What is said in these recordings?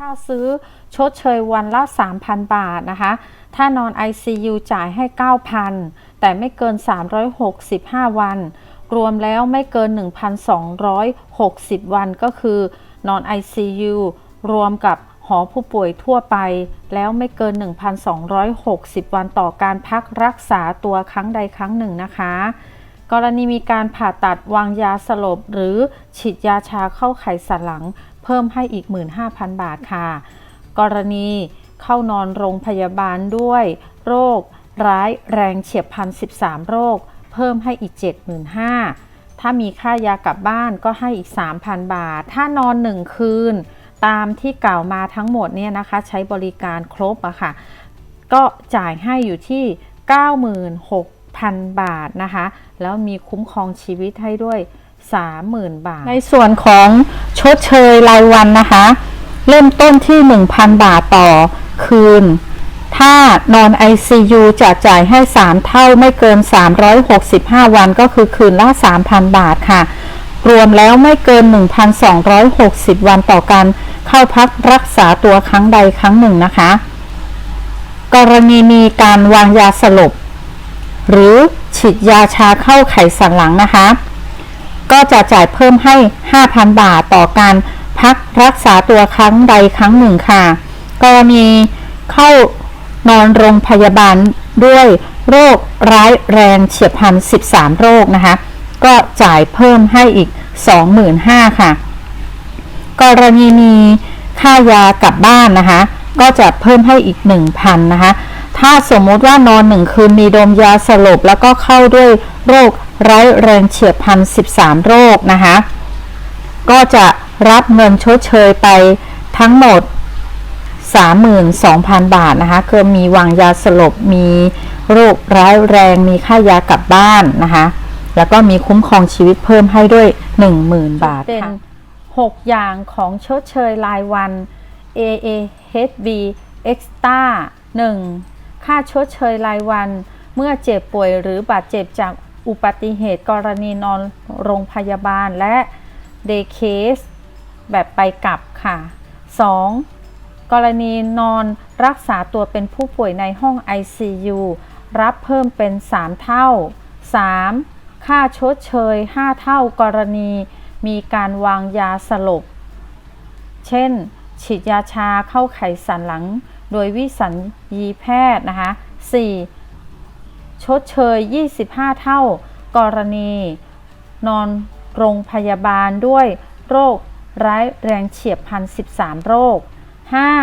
ถ้าซื้อชดเชยวันละ 3,000 บาทนะคะ ถ้านอน ICU จ่ายให้ 9,000 แต่ไม่เกิน 365 วัน รวมแล้วไม่เกิน 1,260 วันก็คือนอน ICU รวมกับหอผู้ป่วยทั่วไป แล้วไม่เกิน 1,260 วันต่อการพักรักษาตัวครั้งใดครั้งหนึ่งนะคะ กรณีมีการผ่าตัดวางยาสลบ หรือฉีดยาชาเข้าไขสันหลัง เพิ่มให้อีก 15,000 บาทค่ะ กรณีเข้านอนโรงพยาบาลด้วย โรค ร้ายแรงเฉียบพลัน 13 โรค เพิ่มให้อีก 75,000ถ้ามีค่ายากลับบ้านก็ให้อีก 3,000 บาท ถ้านอน 1 คืน ตามที่กล่าวมาทั้งหมดเนี่ยนะคะใช้บริการครบอะค่ะ ก็จ่ายให้อยู่ที่ 96,000 บาทนะคะ แล้วมีคุ้มครองชีวิตให้ด้วย 30,000 บาท ในส่วนของชดเชยรายวันนะคะ เริ่มต้นที่ 1,000 บาทต่อคืน ถ้านอน ICU จะจ่ายให้ 3 เท่าไม่เกิน 365 วันก็คือคืนละ 3,000 บาทค่ะ รวมแล้วไม่เกิน 1,260 วันต่อการเข้าพักรักษาตัวครั้งใดครั้งหนึ่งนะคะ กรณีมีการวางยาสลบ หรือฉีดยาชาเข้าไขสันหลังนะคะ ก็จะจ่ายเพิ่มให้ 5,000 บาทต่อการพักรักษาตัวครั้งใดครั้งหนึ่งค่ะ กรณีเข้านอนโรงพยาบาลด้วยโรคร้ายแรงเฉียบพลัน 13 โรคนะคะ ก็จ่ายเพิ่มให้อีก 25,000ค่ะ กรณีมีค่ายากลับบ้านนะคะ ก็จะเพิ่มให้อีก 1,000นะคะ ถ้าสมมติว่านอนหนึ่งคืนมีดมยาสลบแล้วก็เข้าด้วยโรคร้ายแรงเฉียบพลัน13 โรคนะคะ ก็จะรับเงินชดเชยไปทั้งหมด 32,000 บาทนะคะคือมีวางยาสลบ มีโรคร้ายแรง มีค่ายากลับบ้านนะคะ แล้วก็มีคุ้มครองชีวิตเพิ่มให้ด้วย 10,000 บาทเป็น 6 อย่างของชดเชยรายวัน AAHB Extra 1. ค่าชดเชยรายวัน เมื่อเจ็บป่วยหรือบาดเจ็บจากอุบัติเหตุกรณีนอนโรงพยาบาลและ Day Case แบบไปกลับค่ะ 2. กรณีนอนรักษาตัวเป็นผู้ป่วยในห้อง ICU รับเพิ่มเป็น 3 เท่า 3. ค่าชดเชย 5 เท่ากรณีมีการวางยาสลบ เช่น ฉีดยาชาเข้าไขสันหลัง โดยวิสัญญีแพทย์นะคะ 4. ชดเชย 25 เท่า กรณี นอนโรงพยาบาลด้วยโรคร้ายแรงเฉียบพลัน13 โรค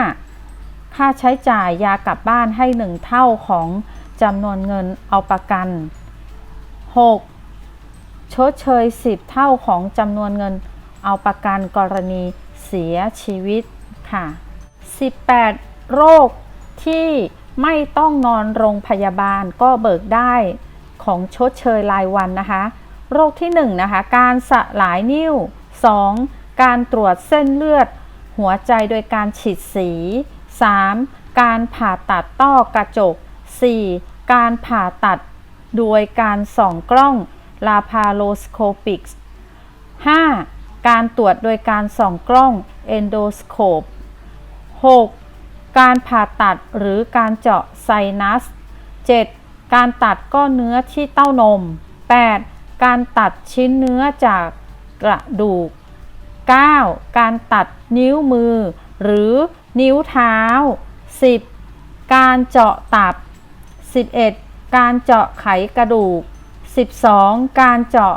5. ค่าใช้จ่ายยากลับบ้านให้ 1 เท่าของจำนวนเงินเอาประกัน 6. ชดเชย 10 เท่าของจำนวนเงินเอาประกันกรณีเสียชีวิตค่ะ 18 โรคที่ไม่ต้องนอนโรงพยาบาลก็เบิกได้ของชดเชยรายวันนะคะ โรคที่1นนะคะ การสลายนิ้ว 2. การตรวจเส้นเลือด หัวใจโดยการฉีดสี 3. การผ่าตัดต้อกระจก 4. การผ่าตัดโดยการส่องกล้องลาพาโลสโคปิก 5. การตรวจโดยการส่องกล้องเอนโดสโคป 6. การผ่าตัดหรือการเจาะไซนัส 7. การตัดก้อนเนื้อที่เต้านม 8. การตัดชิ้นเนื้อจากกระดูก 9. การตัดนิ้วมือ หรือนิ้วเท้า 10. การเจาะตับ 11. การเจาะไขกระดูก 12. การเจาะ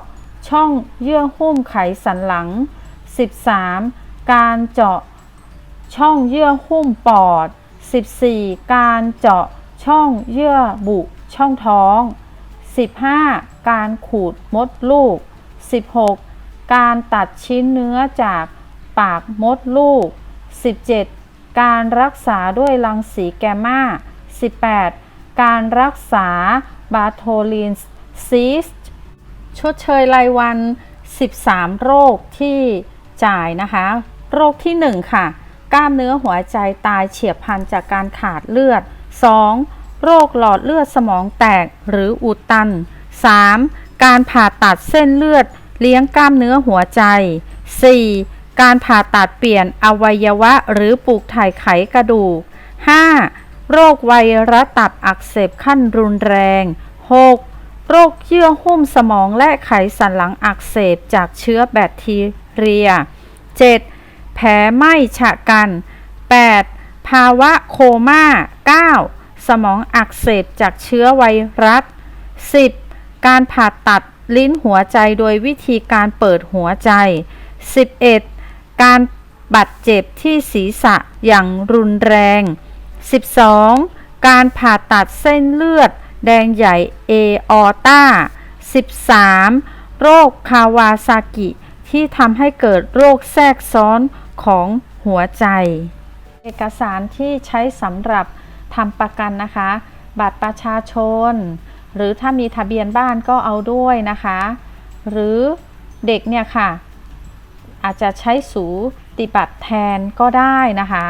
ช่องเยื่อหุ้มไขสันหลัง 13. การเจาะ ช่องเยื่อหุ้มปอด 14. การเจาะช่องเยื่อบุช่องท้อง 15. การขูดมดลูก 16. การตัดชิ้นเนื้อจากปากมดลูก 17. การรักษาด้วยรังสีแกมมา 18. การรักษาบาโทลินซีสชดเชยรายวัน 13 โรคที่จ่ายนะคะ โรคที่ 1 ค่ะ กล้ามเนื้อหัวใจตายเฉียบพลันจากการขาดเลือด 2. โรคหลอดเลือดสมองแตกหรืออุดตัน 3. การผ่าตัดเส้นเลือด เลี้ยงกล้ามเนื้อหัวใจ 4. การผ่าตัดเปลี่ยนอวัยวะหรือปลูกถ่ายไขกระดูก 5. โรคไวรัสตับอักเสบขั้นรุนแรง 6. โรคเยื่อหุ้มสมองและไขสันหลังอักเสบจากเชื้อแบคทีเรีย 7. แผลไหม้ฉะกัน 8. ภาวะโคม่า 9. สมองอักเสบจากเชื้อไวรัส 10. การผ่าตัดลิ้นหัวใจโดยวิธีการเปิดหัวใจ 11. การบาดเจ็บที่ศีรษะอย่างรุนแรง 12. การผ่าตัดเส้นเลือดแดงใหญ่เอออตา 13. โรคคาวาซากิ ที่ทำให้เกิดโรคแทรกซ้อน ของหัวใจ เอกสารที่ใช้สำหรับทำประกันนะคะ บัตรประชาชน หรือถ้ามีทะเบียนบ้านก็เอาด้วยนะคะ หรือเด็กเนี่ยค่ะ อาจจะใช้สูติบัตรแทนก็ได้นะคะ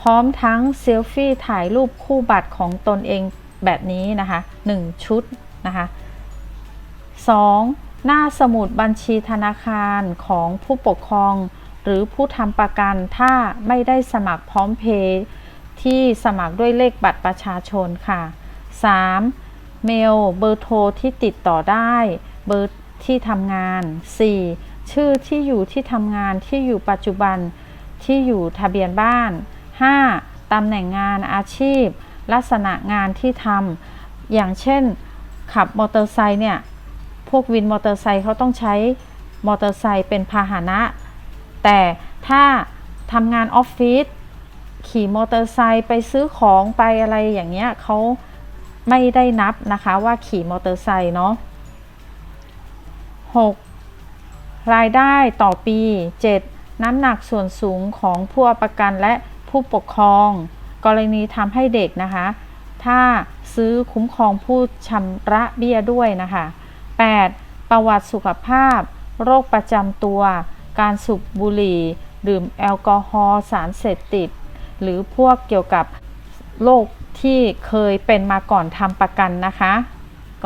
พร้อมทั้งเซลฟี่ถ่ายรูปคู่บัตรของตนเองแบบนี้นะคะ 1 ชุดนะคะ 2. หน้าสมุดบัญชีธนาคารของผู้ปกครอง หรือผู้ทำประกันถ้าไม่ได้สมัครพร้อมเพย์ที่สมัครด้วยเลขบัตรประชาชนค่ะ 3. เมลเบอร์โทรที่ติดต่อได้ เบอร์ที่ทำงาน 4. ชื่อที่อยู่ที่ทำงานที่อยู่ปัจจุบันที่อยู่ทะเบียนบ้าน 5. ตำแหน่งงานอาชีพ ลักษณะงานที่ทำอย่างเช่น ขับมอเตอร์ไซค์เนี่ย พวกวินมอเตอร์ไซค์เขาต้องใช้มอเตอร์ไซค์เป็นพาหนะ แต่ถ้าทำงานออฟฟิศขี่มอเตอร์ไซค์ไปซื้อของไปอะไรอย่างเงี้ยเขาไม่ได้นับนะคะว่าขี่มอเตอร์ไซค์เนาะ 6. รายได้ต่อปี 7. น้ำหนักส่วนสูงของผู้ประกันและผู้ปกครอง กรณีทำให้เด็กนะคะ ถ้าซื้อคุ้มครองผู้ชำระเบี้ยด้วยนะคะ 8. ประวัติสุขภาพ โรคประจำตัว การสูบบุหรี่ ดื่มแอลกอฮอล์สารเสพติด หรือพวกเกี่ยวกับโรคที่เคยเป็นมาก่อนทำประกันนะคะ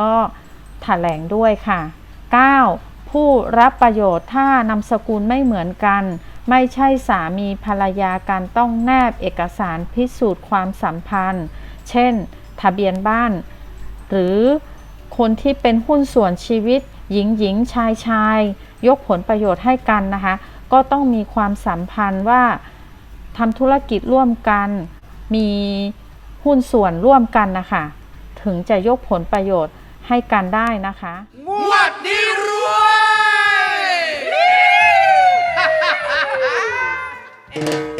ก็ถแถลงด้วยค่ะ 9. ผู้รับประโยชน์ถ้านามสกุลไม่เหมือนกัน ไม่ใช่สามีภรรยากันต้องแนบเอกสารพิสูจน์ความสัมพันธ์ เช่น ทะเบียนบ้าน หรือคนที่เป็นหุ้นส่วนชีวิต หญิงหญิงชายชาย ยกผลประโยชน์ให้กันนะคะ ก็ต้องมีความสัมพันธ์ว่าทำธุรกิจร่วมกัน มีหุ้นส่วนร่วมกันนะคะ ถึงจะยกผลประโยชน์ให้กันได้นะคะงวดนี้รวย